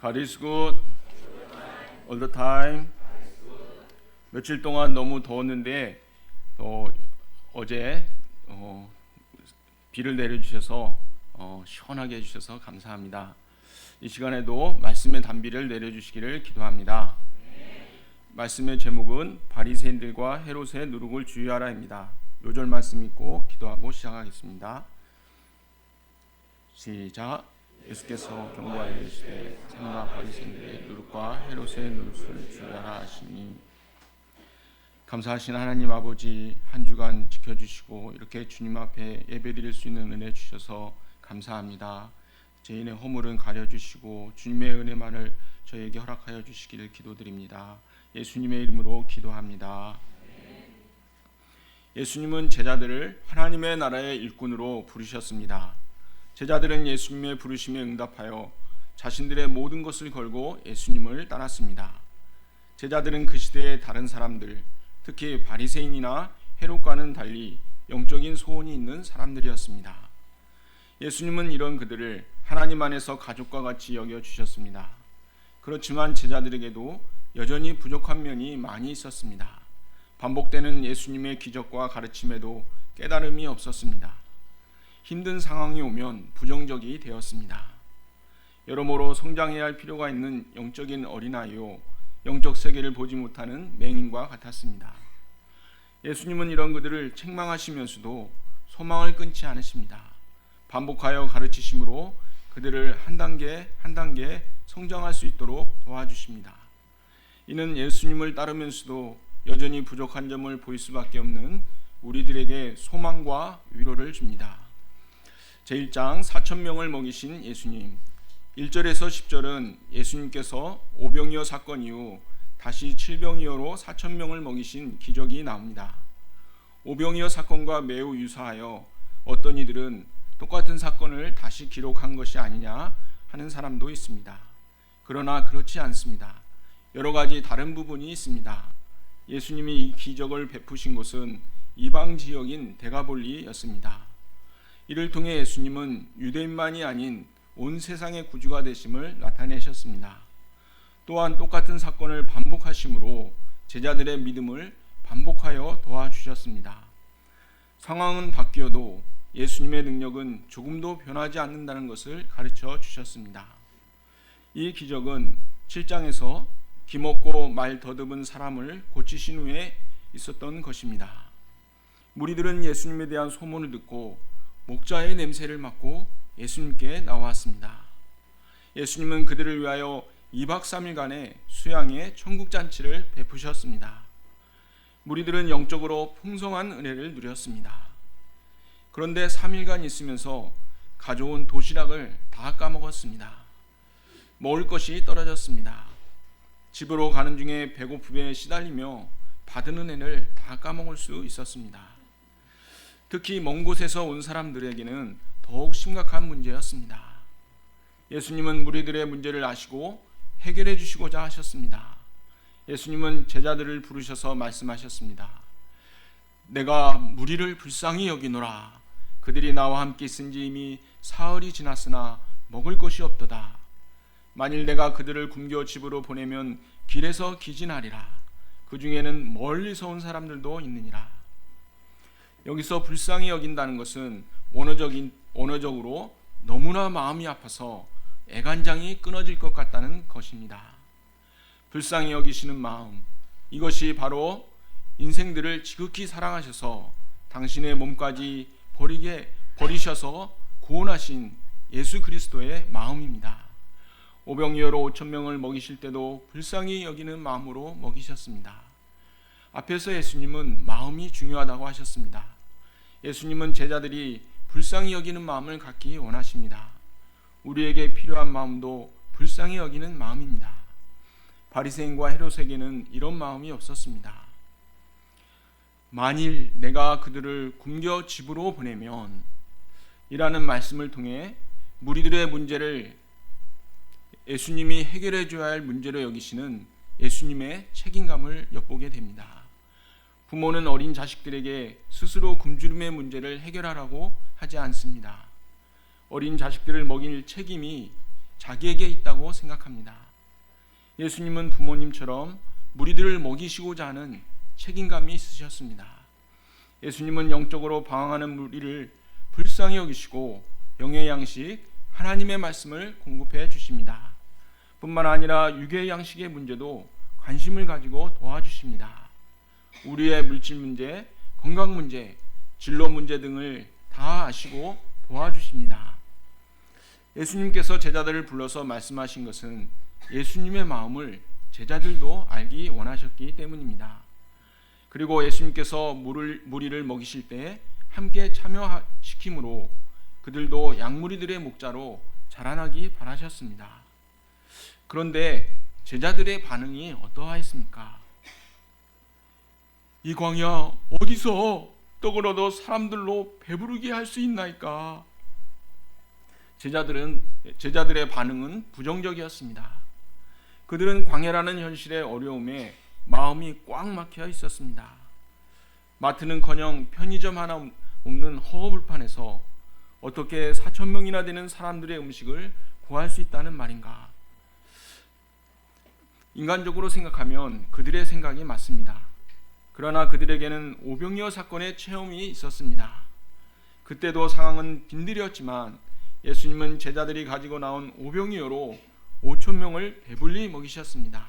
God is good all the time. 며칠 동안 너무 더웠는데 어, 어제 어, 비를 내려주셔서 어, 시원하게 해주셔서 감사합니다. 이 시간에도 말씀의 단비를 내려주시기를 기도합니다. 말씀의 제목은 바리새인들과 헤롯의 누룩을 주의하라입니다. 요절 말씀 읽고 기도하고 시작하겠습니다. 시작. 예수께서 경고하여 이르시되 삼가 바리새인들의 누룩과 헤롯의 누룩을 주의하라 하시니 감사하신 하나님 아버지 한 주간 지켜주시고 이렇게 주님 앞에 예배드릴 수 있는 은혜 주셔서 감사합니다. 죄인의 허물은 가려주시고 주님의 은혜만을 저에게 허락하여 주시기를 기도드립니다. 예수님의 이름으로 기도합니다. 예수님은 제자들을 하나님의 나라의 일꾼으로 부르셨습니다. 제자들은 예수님의 부르심에 응답하여 자신들의 모든 것을 걸고 예수님을 따랐습니다. 제자들은 그 시대의 다른 사람들, 특히 바리새인이나 헤롯과는 달리 영적인 소원이 있는 사람들이었습니다. 예수님은 이런 그들을 하나님 안에서 가족과 같이 여겨 주셨습니다. 그렇지만 제자들에게도 여전히 부족한 면이 많이 있었습니다. 반복되는 예수님의 기적과 가르침에도 깨달음이 없었습니다. 힘든 상황이 오면 부정적이 되었습니다. 여러모로 성장해야 할 필요가 있는 영적인 어린아이요 영적 세계를 보지 못하는 맹인과 같았습니다. 예수님은 이런 그들을 책망하시면서도 소망을 끊지 않으십니다. 반복하여 가르치심으로 그들을 한 단계 한 단계 성장할 수 있도록 도와주십니다. 이는 예수님을 따르면서도 여전히 부족한 점을 보일 수밖에 없는 우리들에게 소망과 위로를 줍니다. 제1장 4천 명을 먹이신 예수님 1절에서 10절은 예수님께서 오병이어 사건 이후 다시 칠병이어로 4천 명을 먹이신 기적이 나옵니다. 오병이어 사건과 매우 유사하여 어떤 이들은 똑같은 사건을 다시 기록한 것이 아니냐 하는 사람도 있습니다. 그러나 그렇지 않습니다. 여러 가지 다른 부분이 있습니다. 예수님이 이 기적을 베푸신 곳은 이방 지역인 데가볼리였습니다. 이를 통해 예수님은 유대인만이 아닌 온 세상의 구주가 되심을 나타내셨습니다. 또한 똑같은 사건을 반복하심으로 제자들의 믿음을 반복하여 도와주셨습니다. 상황은 바뀌어도 예수님의 능력은 조금도 변하지 않는다는 것을 가르쳐 주셨습니다. 이 기적은 7장에서 기먹고 말 더듬은 사람을 고치신 후에 있었던 것입니다. 무리들은 예수님에 대한 소문을 듣고 목자의 냄새를 맡고 예수님께 나왔습니다. 예수님은 그들을 위하여 2박 3일간의 수양의 천국 잔치를 베푸셨습니다. 무리들은 영적으로 풍성한 은혜를 누렸습니다. 그런데 3일간 있으면서 가져온 도시락을 다 까먹었습니다. 먹을 것이 떨어졌습니다. 집으로 가는 중에 배고픔에 시달리며 받은 은혜를 다 까먹을 수 있었습니다. 특히 먼 곳에서 온 사람들에게는 더욱 심각한 문제였습니다. 예수님은 무리들의 문제를 아시고 해결해 주시고자 하셨습니다. 예수님은 제자들을 부르셔서 말씀하셨습니다. 내가 무리를 불쌍히 여기노라. 그들이 나와 함께 있은 지 이미 사흘이 지났으나 먹을 것이 없도다. 만일 내가 그들을 굶겨 집으로 보내면 길에서 기진하리라. 그 중에는 멀리서 온 사람들도 있느니라. 여기서 불쌍히 여긴다는 것은 원어적인 언어적으로 너무나 마음이 아파서 애간장이 끊어질 것 같다는 것입니다. 불쌍히 여기시는 마음 이것이 바로 인생들을 지극히 사랑하셔서 당신의 몸까지 버리게 버리셔서 구원하신 예수 그리스도의 마음입니다. 오병이어로 5천 명을 먹이실 때도 불쌍히 여기는 마음으로 먹이셨습니다. 앞에서 예수님은 마음이 중요하다고 하셨습니다. 예수님은 제자들이 불쌍히 여기는 마음을 갖기 원하십니다. 우리에게 필요한 마음도 불쌍히 여기는 마음입니다. 바리새인과 헤롯에게는 이런 마음이 없었습니다. 만일 내가 그들을 굶겨 집으로 보내면 이라는 말씀을 통해 무리들의 문제를 예수님이 해결해 줘야 할 문제로 여기시는 예수님의 책임감을 엿보게 됩니다. 부모는 어린 자식들에게 스스로 굶주림의 문제를 해결하라고 하지 않습니다. 어린 자식들을 먹일 책임이 자기에게 있다고 생각합니다. 예수님은 부모님처럼 무리들을 먹이시고자 하는 책임감이 있으셨습니다. 예수님은 영적으로 방황하는 무리를 불쌍히 여기시고 영의 양식 하나님의 말씀을 공급해 주십니다. 뿐만 아니라 육의 양식의 문제도 관심을 가지고 도와주십니다. 우리의 물질 문제, 건강 문제, 진로 문제 등을 다 아시고 도와주십니다. 예수님께서 제자들을 불러서 말씀하신 것은 예수님의 마음을 제자들도 알기 원하셨기 때문입니다. 그리고 예수님께서 물을, 무리를 먹이실 때 함께 참여시키므로 그들도 양무리들의 목자로 자라나기 바라셨습니다. 그런데 제자들의 반응이 어떠하였습니까? 이 광야 어디서 떡을 얻어 사람들로 배부르게 할 수 있나이까? 제자들은 제자들의 반응은 부정적이었습니다. 그들은 광야라는 현실의 어려움에 마음이 꽉 막혀 있었습니다. 마트는커녕 편의점 하나 없는 허허불판에서 어떻게 4천 명이나 되는 사람들의 음식을 구할 수 있다는 말인가? 인간적으로 생각하면 그들의 생각이 맞습니다. 그러나 그들에게는 오병이어 사건의 체험이 있었습니다. 그때도 상황은 빈들이었지만 예수님은 제자들이 가지고 나온 오병이어로 5천 명을 배불리 먹이셨습니다.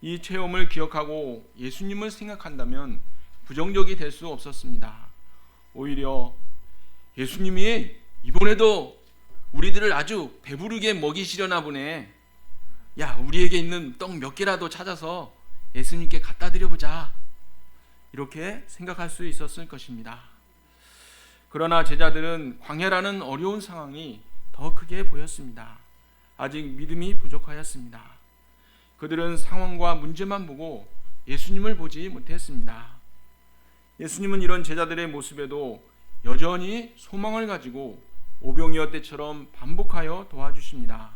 이 체험을 기억하고 예수님을 생각한다면 부정적이 될 수 없었습니다. 오히려 예수님이 이번에도 우리들을 아주 배부르게 먹이시려나 보네. 야, 우리에게 있는 떡 몇 개라도 찾아서 예수님께 갖다 드려 보자. 이렇게 생각할 수 있었을 것입니다. 그러나 제자들은 광야라는 어려운 상황이 더 크게 보였습니다. 아직 믿음이 부족하였습니다. 그들은 상황과 문제만 보고 예수님을 보지 못했습니다. 예수님은 이런 제자들의 모습에도 여전히 소망을 가지고 오병이어 때처럼 반복하여 도와주십니다.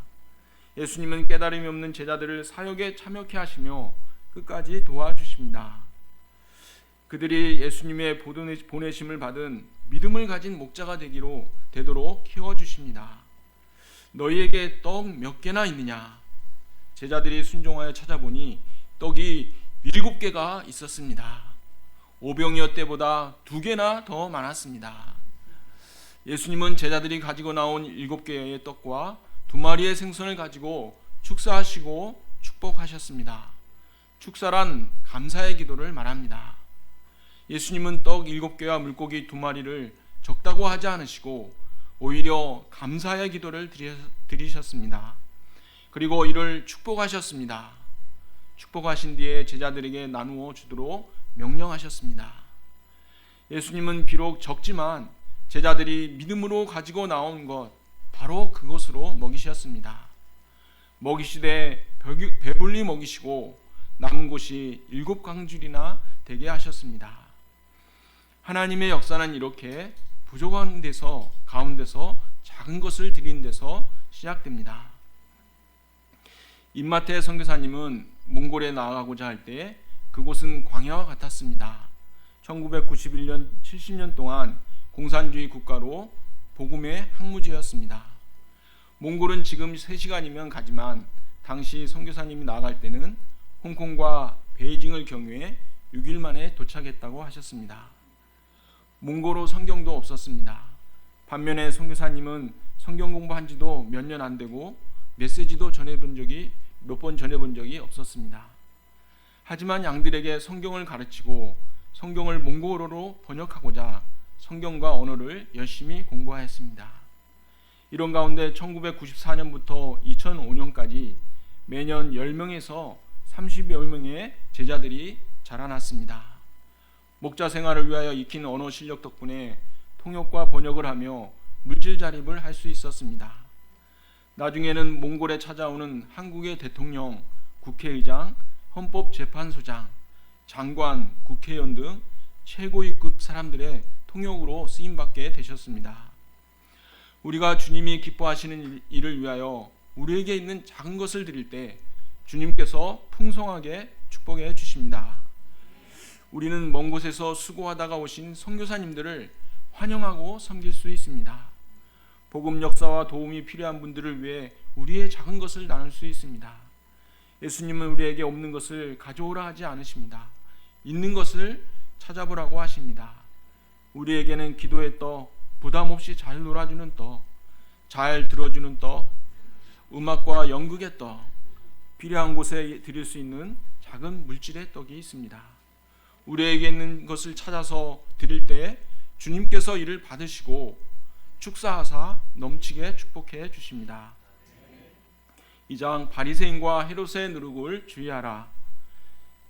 예수님은 깨달음이 없는 제자들을 사역에 참여케 하시며 끝까지 도와주십니다. 그들이 예수님의 보내심을 받은 믿음을 가진 목자가 되기로 되도록 키워 주십니다. 너희에게 떡 몇 개나 있느냐? 제자들이 순종하여 찾아보니 떡이 일곱 개가 있었습니다. 오병이어 때보다 두 개나 더 많았습니다. 예수님은 제자들이 가지고 나온 일곱 개의 떡과 두 마리의 생선을 가지고 축사하시고 축복하셨습니다. 축사란 감사의 기도를 말합니다. 예수님은 떡 일곱 개와 물고기 두 마리를 적다고 하지 않으시고 오히려 감사의 기도를 드리셨습니다. 그리고 이를 축복하셨습니다. 축복하신 뒤에 제자들에게 나누어 주도록 명령하셨습니다. 예수님은 비록 적지만 제자들이 믿음으로 가지고 나온 것 바로 그것으로 먹이셨습니다. 먹이시되 배불리 먹이시고 남은 곳이 일곱 강줄이나 되게 하셨습니다. 하나님의 역사는 이렇게 부족한 데서 가운데서 작은 것을 드린 데서 시작됩니다. 임마태 선교사님은 몽골에 나아가고자 할 때 그곳은 광야와 같았습니다. 1991년 70년 동안 공산주의 국가로 복음의 항무지였습니다. 몽골은 지금 3시간이면 가지만 당시 선교사님이 나아갈 때는 홍콩과 베이징을 경유해 6일 만에 도착했다고 하셨습니다. 몽골어 성경도 없었습니다. 반면에 선교사님은 성경 공부한 지도 몇 년 안 되고 메시지도 전해본 적이 몇 번 전해본 적이 없었습니다. 하지만 양들에게 성경을 가르치고 성경을 몽골어로 번역하고자 성경과 언어를 열심히 공부하였습니다. 이런 가운데 1994년부터 2005년까지 매년 10명에서 30여 명의 제자들이 자라났습니다. 목자 생활을 위하여 익힌 언어 실력 덕분에 통역과 번역을 하며 물질 자립을 할 수 있었습니다. 나중에는 몽골에 찾아오는 한국의 대통령, 국회의장, 헌법재판소장, 장관, 국회의원 등 최고위급 사람들의 통역으로 쓰임받게 되셨습니다. 우리가 주님이 기뻐하시는 일을 위하여 우리에게 있는 작은 것을 드릴 때 주님께서 풍성하게 축복해 주십니다. 우리는 먼 곳에서 수고하다가 오신 선교사님들을 환영하고 섬길 수 있습니다. 복음 역사와 도움이 필요한 분들을 위해 우리의 작은 것을 나눌 수 있습니다. 예수님은 우리에게 없는 것을 가져오라 하지 않으십니다. 있는 것을 찾아보라고 하십니다. 우리에게는 기도의 떡, 부담 없이 잘 놀아주는 떡, 잘 들어주는 떡, 음악과 연극의 떡, 필요한 곳에 드릴 수 있는 작은 물질의 떡이 있습니다. 우리에게 있는 것을 찾아서 드릴 때 주님께서 이를 받으시고 축사하사 넘치게 축복해 주십니다. 이장 바리새인과 헤롯의 누룩을 주의하라.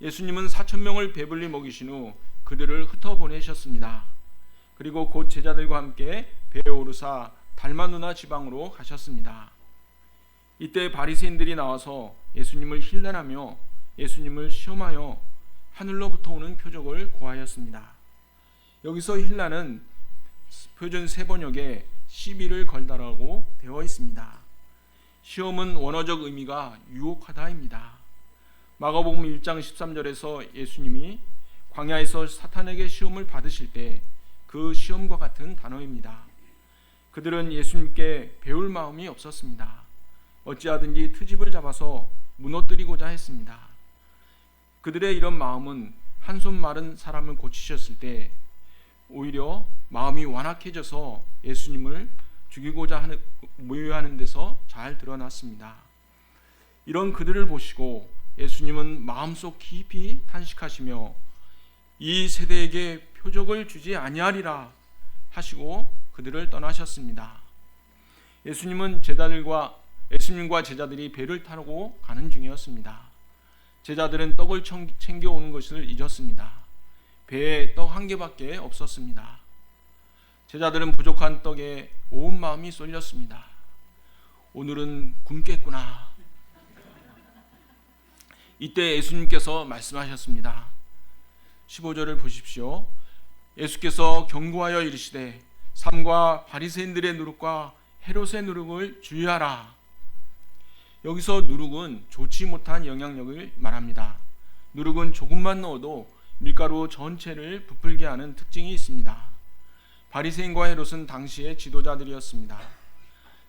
예수님은 4천 명을 배불리 먹이신 후 그들을 흩어 보내셨습니다. 그리고 곧 제자들과 함께 배에 오르사 달마누나 지방으로 가셨습니다. 이때 바리새인들이 나와서 예수님을 힐난하며 예수님을 시험하여 하늘로부터 오는 표적을 구하였습니다. 여기서 힐난은 표준 세번역에 시비를 걸다라고 되어 있습니다. 시험은 원어적 의미가 유혹하다입니다. 마가복음 1장 13절에서 예수님이 광야에서 사탄에게 시험을 받으실 때 그 시험과 같은 단어입니다. 그들은 예수님께 배울 마음이 없었습니다. 어찌하든지 트집을 잡아서 무너뜨리고자 했습니다. 그들의 이런 마음은 한 손 마른 사람을 고치셨을 때 오히려 마음이 완악해져서 예수님을 죽이고자 하는 모유하는 데서 잘 드러났습니다. 이런 그들을 보시고 예수님은 마음속 깊이 탄식하시며 이 세대에게 표적을 주지 아니하리라 하시고 그들을 떠나셨습니다. 예수님은 제자들과 예수님과 제자들이 배를 타고 가는 중이었습니다. 제자들은 떡을 챙겨 오는 것을 잊었습니다. 배에 떡 한 개밖에 없었습니다. 제자들은 부족한 떡에 온 마음이 쏠렸습니다. 오늘은 굶겠구나. 이때 예수님께서 말씀하셨습니다. 15절을 보십시오. 예수께서 경고하여 이르시되 삼과 바리새인들의 누룩과 헤롯의 누룩을 주의하라. 여기서 누룩은 좋지 못한 영향력을 말합니다. 누룩은 조금만 넣어도 밀가루 전체를 부풀게 하는 특징이 있습니다. 바리새인과 헤롯은 당시의 지도자들이었습니다.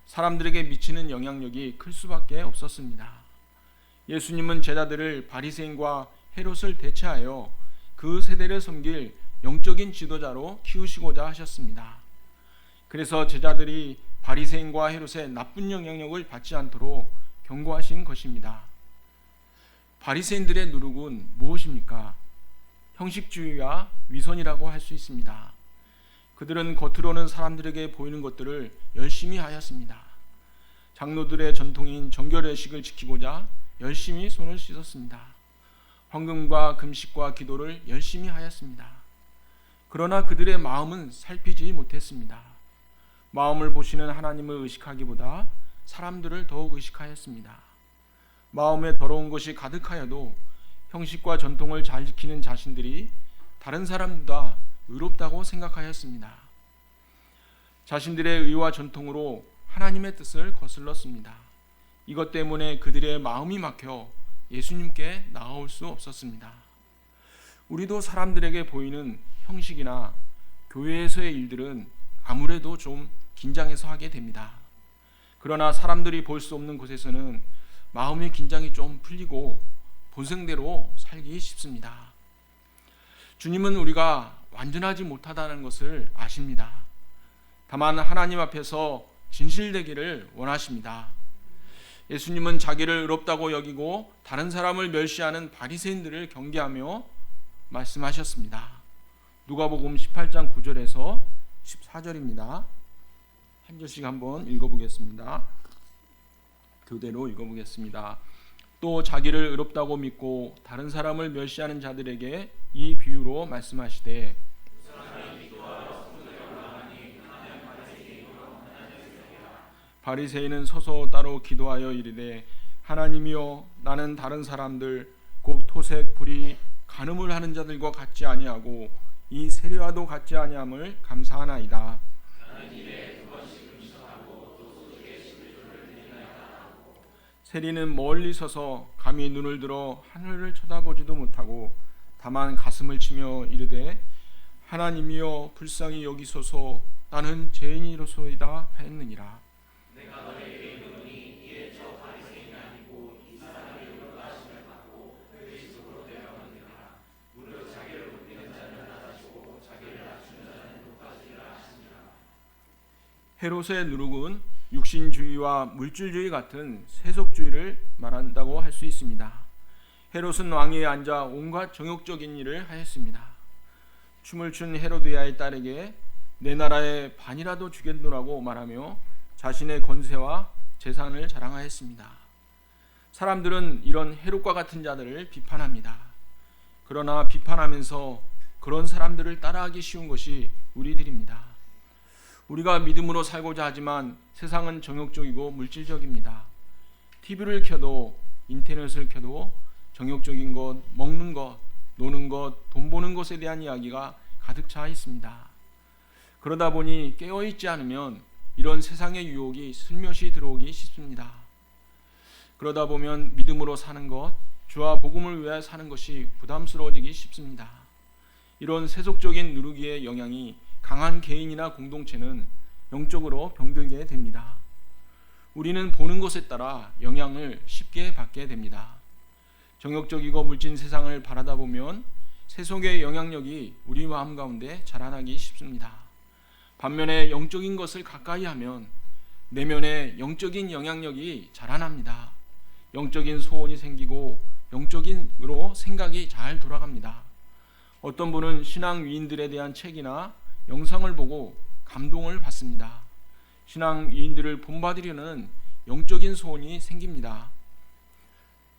사람들에게 미치는 영향력이 클 수밖에 없었습니다. 예수님은 제자들을 바리새인과 헤롯을 대체하여 그 세대를 섬길 영적인 지도자로 키우시고자 하셨습니다. 그래서 제자들이 바리새인과 헤롯의 나쁜 영향력을 받지 않도록 경고하신 것입니다. 바리새인들의 누룩은 무엇입니까? 형식주의와 위선이라고 할 수 있습니다. 그들은 겉으로는 사람들에게 보이는 것들을 열심히 하였습니다. 장로들의 전통인 정결의식을 지키고자 열심히 손을 씻었습니다. 황금과 금식과 기도를 열심히 하였습니다. 그러나 그들의 마음은 살피지 못했습니다. 마음을 보시는 하나님을 의식하기보다 사람들을 더욱 의식하였습니다. 마음에 더러운 것이 가득하여도 형식과 전통을 잘 지키는 자신들이 다른 사람보다 의롭다고 생각하였습니다. 자신들의 의와 전통으로 하나님의 뜻을 거슬렀습니다. 이것 때문에 그들의 마음이 막혀 예수님께 나아올 수 없었습니다. 우리도 사람들에게 보이는 형식이나 교회에서의 일들은 아무래도 좀 긴장해서 하게 됩니다. 그러나 사람들이 볼 수 없는 곳에서는 마음의 긴장이 좀 풀리고 본생대로 살기 쉽습니다. 주님은 우리가 완전하지 못하다는 것을 아십니다. 다만 하나님 앞에서 진실되기를 원하십니다. 예수님은 자기를 의롭다고 여기고 다른 사람을 멸시하는 바리새인들을 경계하며 말씀하셨습니다. 누가복음 18장 9절에서 14절입니다. 한 절씩 한번 읽어보겠습니다. 교대로 읽어보겠습니다. 또 자기를 의롭다고 믿고 다른 사람을 멸시하는 자들에게 이 비유로 말씀하시되 바리새인은 서서 따로 기도하여 이르되 하나님이여 나는 다른 사람들 곧 토색 불이 간음을 하는 자들과 같지 아니하고 이 세례와도 같지 아니함을 감사하나이다. 세리는 멀리 서서 감히 눈을 들어 하늘을 쳐다보지도 못하고 다만 가슴을 치며 이르되 하나님이여 불쌍히 여기소서. 나는 죄인이로소이다 하였느니라. 헤롯의 누룩은 육신주의와 물질주의 같은 세속주의를 말한다고 할 수 있습니다. 헤롯은 왕위에 앉아 온갖 정욕적인 일을 하였습니다. 춤을 춘 헤로드야의 딸에게 내 나라의 반이라도 주겠노라고 말하며 자신의 권세와 재산을 자랑하였습니다. 사람들은 이런 헤롯과 같은 자들을 비판합니다. 그러나 비판하면서 그런 사람들을 따라하기 쉬운 것이 우리들입니다. 우리가 믿음으로 살고자 하지만 세상은 정욕적이고 물질적입니다. TV를 켜도 인터넷을 켜도 정욕적인 것, 먹는 것, 노는 것, 돈 버는 것에 대한 이야기가 가득 차 있습니다. 그러다 보니 깨어 있지 않으면 이런 세상의 유혹이 슬며시 들어오기 쉽습니다. 그러다 보면 믿음으로 사는 것, 주와 복음을 위해 사는 것이 부담스러워지기 쉽습니다. 이런 세속적인 누르기의 영향이 강한 개인이나 공동체는 영적으로 병들게 됩니다. 우리는 보는 것에 따라 영향을 쉽게 받게 됩니다. 정욕적이고 물진 세상을 바라다 보면 세속의 영향력이 우리 마음 가운데 자라나기 쉽습니다. 반면에 영적인 것을 가까이 하면 내면에 영적인 영향력이 자라납니다. 영적인 소원이 생기고 영적인으로 생각이 잘 돌아갑니다. 어떤 분은 신앙 위인들에 대한 책이나 영상을 보고 감동을 받습니다. 신앙 위인들을 본받으려는 영적인 소원이 생깁니다.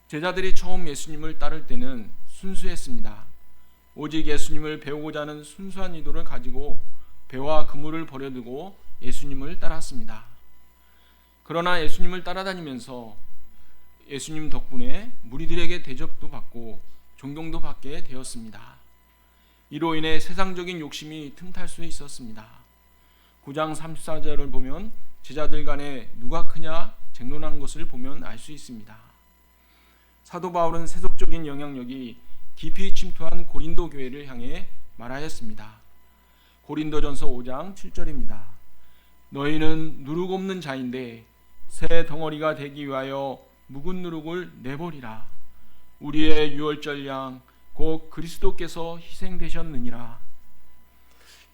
제자들이 처음 예수님을 따를 때는 순수했습니다. 오직 예수님을 배우고자 하는 순수한 의도를 가지고 배와 그물을 버려두고 예수님을 따랐습니다. 그러나 예수님을 따라다니면서 예수님 덕분에 무리들에게 대접도 받고 존경도 받게 되었습니다. 이로 인해 세상적인 욕심이 틈탈 수 있었습니다. 9장 34절을 보면 제자들 간에 누가 크냐 쟁론한 것을 보면 알 수 있습니다. 사도 바울은 세속적인 영향력이 깊이 침투한 고린도 교회를 향해 말하였습니다. 고린도전서 5장 7절입니다. 너희는 누룩 없는 자인데 새 덩어리가 되기 위하여 묵은 누룩을 내버리라. 우리의 유월절 양 곧 그리스도께서 희생되셨느니라.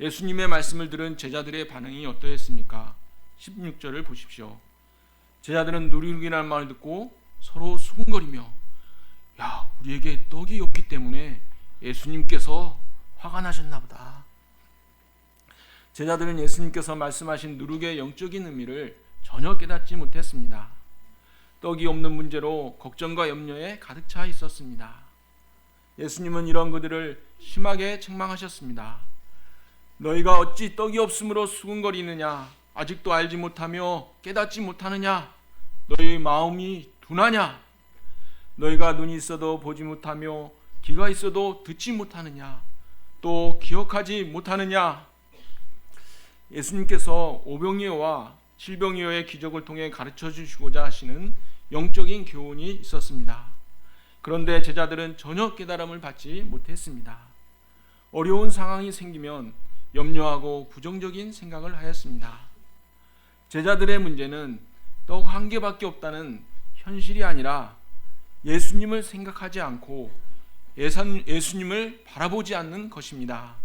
예수님의 말씀을 들은 제자들의 반응이 어떠했습니까? 16절을 보십시오. 제자들은 누룩이라는 말을 듣고 서로 수군거리며 야, 우리에게 떡이 없기 때문에 예수님께서 화가 나셨나 보다. 제자들은 예수님께서 말씀하신 누룩의 영적인 의미를 전혀 깨닫지 못했습니다. 떡이 없는 문제로 걱정과 염려에 가득 차 있었습니다. 예수님은 이런 그들을 심하게 책망하셨습니다. 너희가 어찌 떡이 없으므로 수군거리느냐? 아직도 알지 못하며 깨닫지 못하느냐? 너희 마음이 둔하냐? 너희가 눈이 있어도 보지 못하며 귀가 있어도 듣지 못하느냐? 또 기억하지 못하느냐? 예수님께서 오병이어와 실병이어의 기적을 통해 가르쳐 주시고자 하시는 영적인 교훈이 있었습니다. 그런데 제자들은 전혀 깨달음을 받지 못했습니다. 어려운 상황이 생기면 염려하고 부정적인 생각을 하였습니다. 제자들의 문제는 떡 한 개밖에 없다는 현실이 아니라 예수님을 생각하지 않고 예수님을 바라보지 않는 것입니다.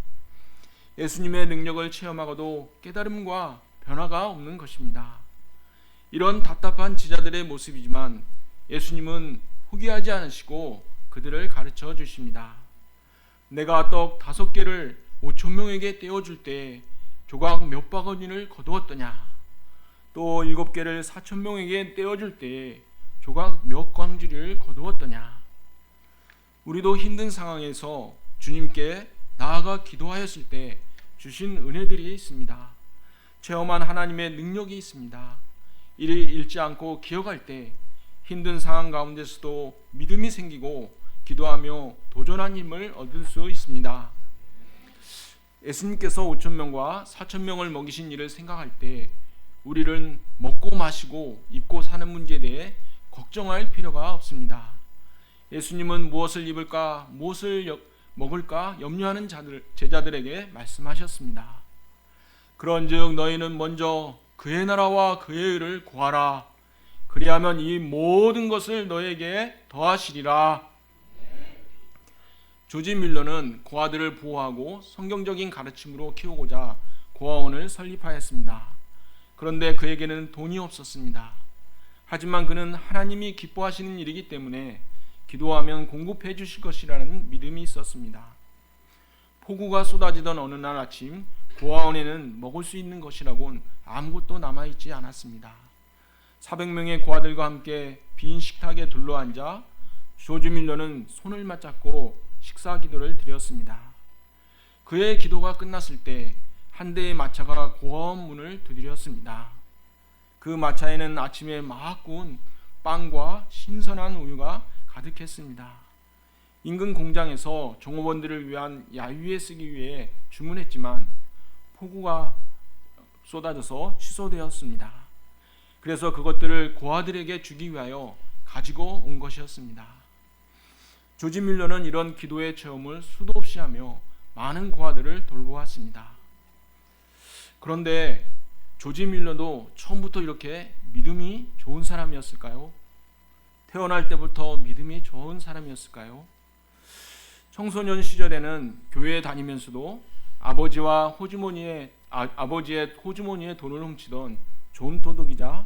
예수님의 능력을 체험하고도 깨달음과 변화가 없는 것입니다. 이런 답답한 제자들의 모습이지만 예수님은 포기하지 않으시고 그들을 가르쳐 주십니다. 내가 떡 다섯 개를 오천 명에게 떼어줄 때 조각 몇 바구니를 거두었더냐? 또 일곱 개를 사천 명에게 떼어줄 때 조각 몇 광주를 거두었더냐? 우리도 힘든 상황에서 주님께 나아가 기도하였을 때 주신 은혜들이 있습니다. 체험한 하나님의 능력이 있습니다. 이를 잃지 않고 기억할 때 힘든 상황 가운데서도 믿음이 생기고 기도하며 도전한 힘을 얻을 수 있습니다. 예수님께서 5천 명과 4천 명을 먹이신 일을 생각할 때 우리는 먹고 마시고 입고 사는 문제에 대해 걱정할 필요가 없습니다. 예수님은 무엇을 입을까, 무엇을 먹을까 염려하는 자들, 제자들에게 말씀하셨습니다. 그런즉 너희는 먼저 그의 나라와 그의 의를 구하라. 그리하면 이 모든 것을 너에게 더하시리라. 조지 밀러는 고아들을 보호하고 성경적인 가르침으로 키우고자 고아원을 설립하였습니다. 그런데 그에게는 돈이 없었습니다. 하지만 그는 하나님이 기뻐하시는 일이기 때문에 기도하면 공급해 주실 것이라는 믿음이 있었습니다. 폭우가 쏟아지던 어느 날 아침 고아원에는 먹을 수 있는 것이라곤 아무것도 남아 있지 않았습니다. 400명의 고아들과 함께 빈 식탁에 둘러앉아 조지 밀러는 손을 맞잡고 식사 기도를 드렸습니다. 그의 기도가 끝났을 때 한 대의 마차가 고아원 문을 두드렸습니다. 그 마차에는 아침에 막 구운 빵과 신선한 우유가 가득했습니다. 인근 공장에서 종업원들을 위한 야유에 쓰기 위해 주문했지만 폭우가 쏟아져서 취소되었습니다. 그래서 그것들을 고아들에게 주기 위하여 가지고 온 것이었습니다. 조지 밀러는 이런 기도의 체험을 수도 없이 하며 많은 고아들을 돌보았습니다. 그런데 조지 밀러도 처음부터 이렇게 믿음이 좋은 사람이었을까요? 태어날 때부터 믿음이 좋은 사람이었을까요? 청소년 시절에는 교회에 다니면서도 아버지와 호주머니에 아, 아버지의 호주머니에 돈을 훔치던 좋은 도둑이자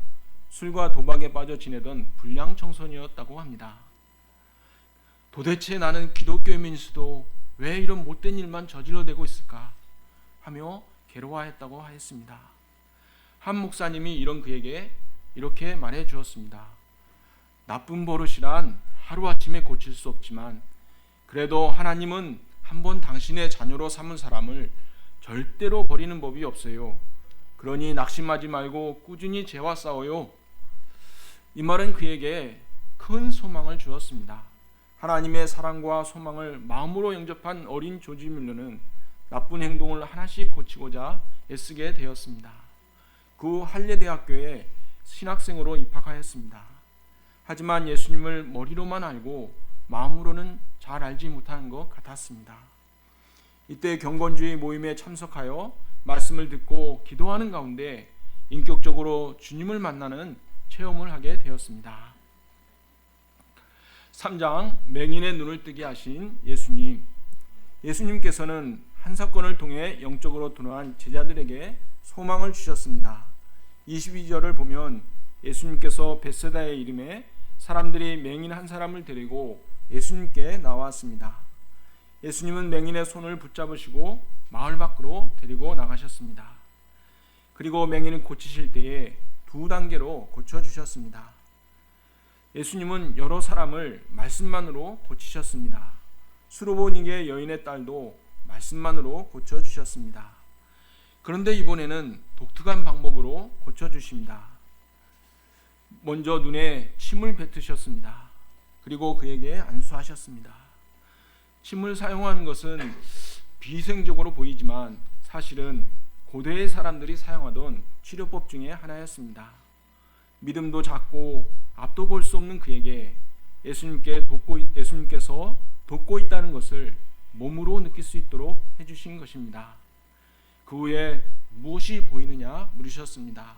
술과 도박에 빠져 지내던 불량 청소년이었다고 합니다. 도대체 나는 기독교인면서도 왜 이런 못된 일만 저질러대고 있을까 하며 괴로워했다고 하였습니다. 한 목사님이 이런 그에게 이렇게 말해 주었습니다. 나쁜 버릇이란 하루아침에 고칠 수 없지만 그래도 하나님은 한번 당신의 자녀로 삼은 사람을 절대로 버리는 법이 없어요. 그러니 낙심하지 말고 꾸준히 죄와 싸워요. 이 말은 그에게 큰 소망을 주었습니다. 하나님의 사랑과 소망을 마음으로 영접한 어린 조지 밀러는 나쁜 행동을 하나씩 고치고자 애쓰게 되었습니다. 그 할례 대학교에 신학생으로 입학하였습니다. 하지만 예수님을 머리로만 알고 마음으로는 잘 알지 못하는 것 같았습니다. 이때 경건주의 모임에 참석하여 말씀을 듣고 기도하는 가운데 인격적으로 주님을 만나는 체험을 하게 되었습니다. 3장 맹인의 눈을 뜨게 하신 예수님. 예수님께서는 한 사건을 통해 영적으로 둔한 제자들에게 소망을 주셨습니다. 22절을 보면 예수님께서 베세다의 이름에 사람들이 맹인 한 사람을 데리고 예수님께 나왔습니다. 예수님은 맹인의 손을 붙잡으시고 마을 밖으로 데리고 나가셨습니다. 그리고 맹인을 고치실 때에 두 단계로 고쳐 주셨습니다. 예수님은 여러 사람을 말씀만으로 고치셨습니다. 수로보니게 여인의 딸도 말씀만으로 고쳐 주셨습니다. 그런데 이번에는 독특한 방법으로 고쳐 주십니다. 먼저 눈에 침을 뱉으셨습니다. 그리고 그에게 안수하셨습니다. 침을 사용하는 것은 비생적으로 보이지만 사실은 고대의 사람들이 사용하던 치료법 중에 하나였습니다. 믿음도 작고 앞도 볼 수 없는 그에게 예수님께 돕고 예수님께서 돕고 있다는 것을 몸으로 느낄 수 있도록 해주신 것입니다. 그 후에 무엇이 보이느냐 물으셨습니다.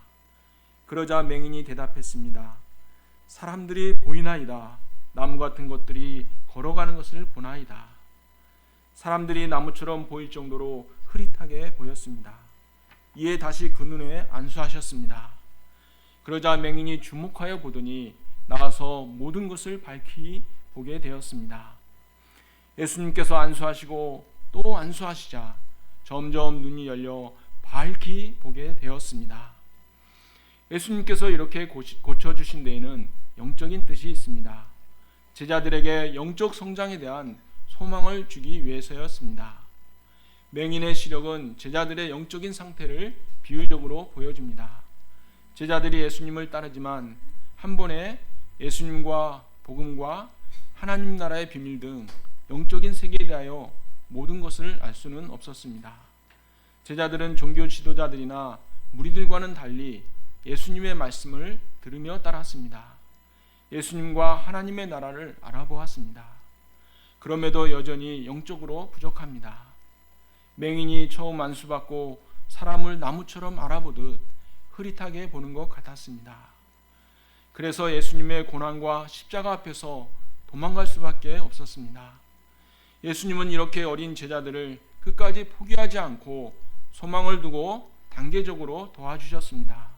그러자 맹인이 대답했습니다. 사람들이 보이나이다. 나무 같은 것들이 걸어가는 것을 보나이다. 사람들이 나무처럼 보일 정도로 흐릿하게 보였습니다. 이에 다시 그 눈에 안수하셨습니다. 그러자 맹인이 주목하여 보더니 나와서 모든 것을 밝히 보게 되었습니다. 예수님께서 안수하시고 또 안수하시자 점점 눈이 열려 밝히 보게 되었습니다. 예수님께서 이렇게 고쳐주신 데에는 영적인 뜻이 있습니다. 제자들에게 영적 성장에 대한 소망을 주기 위해서였습니다. 맹인의 시력은 제자들의 영적인 상태를 비유적으로 보여줍니다. 제자들이 예수님을 따르지만 한 번에 예수님과 복음과 하나님 나라의 비밀 등 영적인 세계에 대하여 모든 것을 알 수는 없었습니다. 제자들은 종교 지도자들이나 무리들과는 달리 예수님의 말씀을 들으며 따랐습니다. 예수님과 하나님의 나라를 알아보았습니다. 그럼에도 여전히 영적으로 부족합니다. 맹인이 처음 안수받고 사람을 나무처럼 알아보듯 흐릿하게 보는 것 같았습니다. 그래서 예수님의 고난과 십자가 앞에서 도망갈 수밖에 없었습니다. 예수님은 이렇게 어린 제자들을 끝까지 포기하지 않고 소망을 두고 단계적으로 도와주셨습니다.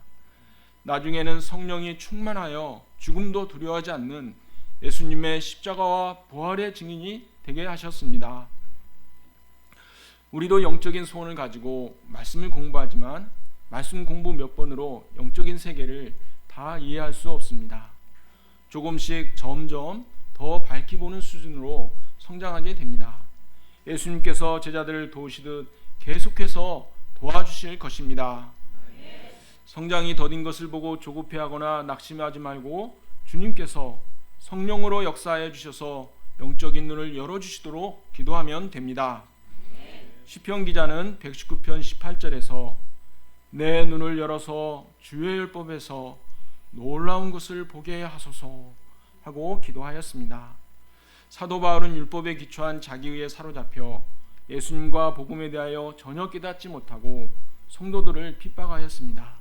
나중에는 성령이 충만하여 죽음도 두려워하지 않는 예수님의 십자가와 부활의 증인이 되게 하셨습니다. 우리도 영적인 소원을 가지고 말씀을 공부하지만 말씀 공부 몇 번으로 영적인 세계를 다 이해할 수 없습니다. 조금씩 점점 더 밝히 보는 수준으로 성장하게 됩니다. 예수님께서 제자들을 도우시듯 계속해서 도와주실 것입니다. 성장이 더딘 것을 보고 조급해하거나 낙심하지 말고 주님께서 성령으로 역사해 주셔서 영적인 눈을 열어 주시도록 기도하면 됩니다. 시편 기자는 119편 18절에서 내 눈을 열어서 주의 율법에서 놀라운 것을 보게 하소서 하고 기도하였습니다. 사도 바울은 율법에 기초한 자기의에 사로잡혀 예수님과 복음에 대하여 전혀 깨닫지 못하고 성도들을 핍박하였습니다.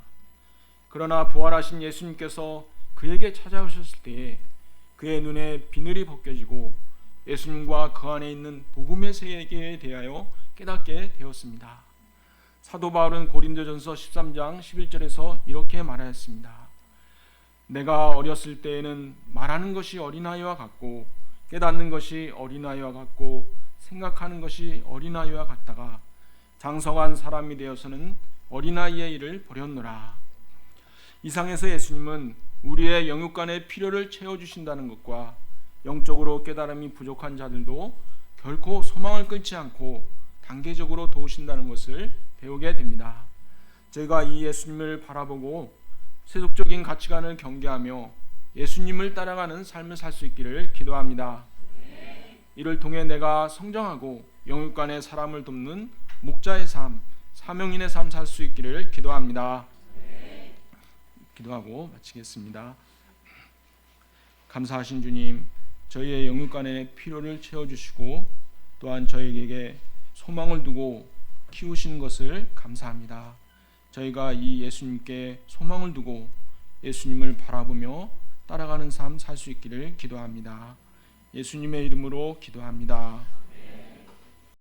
그러나 부활하신 예수님께서 그에게 찾아오셨을 때에 그의 눈에 비늘이 벗겨지고 예수님과 그 안에 있는 복음의 세계에 대하여 깨닫게 되었습니다. 사도 바울은 고린도전서 13장 11절에서 이렇게 말하였습니다. 내가 어렸을 때에는 말하는 것이 어린아이와 같고 깨닫는 것이 어린아이와 같고 생각하는 것이 어린아이와 같다가 장성한 사람이 되어서는 어린아이의 일을 버렸노라. 이상에서 예수님은 우리의 영육간의 필요를 채워주신다는 것과 영적으로 깨달음이 부족한 자들도 결코 소망을 끊지 않고 단계적으로 도우신다는 것을 배우게 됩니다. 제가 이 예수님을 바라보고 세속적인 가치관을 경계하며 예수님을 따라가는 삶을 살 수 있기를 기도합니다. 이를 통해 내가 성장하고 영육간의 사람을 돕는 목자의 삶, 사명인의 삶 살 수 있기를 기도합니다. 기도하고 마치겠습니다. 감사하신 주님, 저희의 영육간의 필요를 채워주시고 또한 저희에게 소망을 두고 키우시는 것을 감사합니다. 저희가 이 예수님께 소망을 두고 예수님을 바라보며 따라가는 삶 살 수 있기를 기도합니다. 예수님의 이름으로 기도합니다.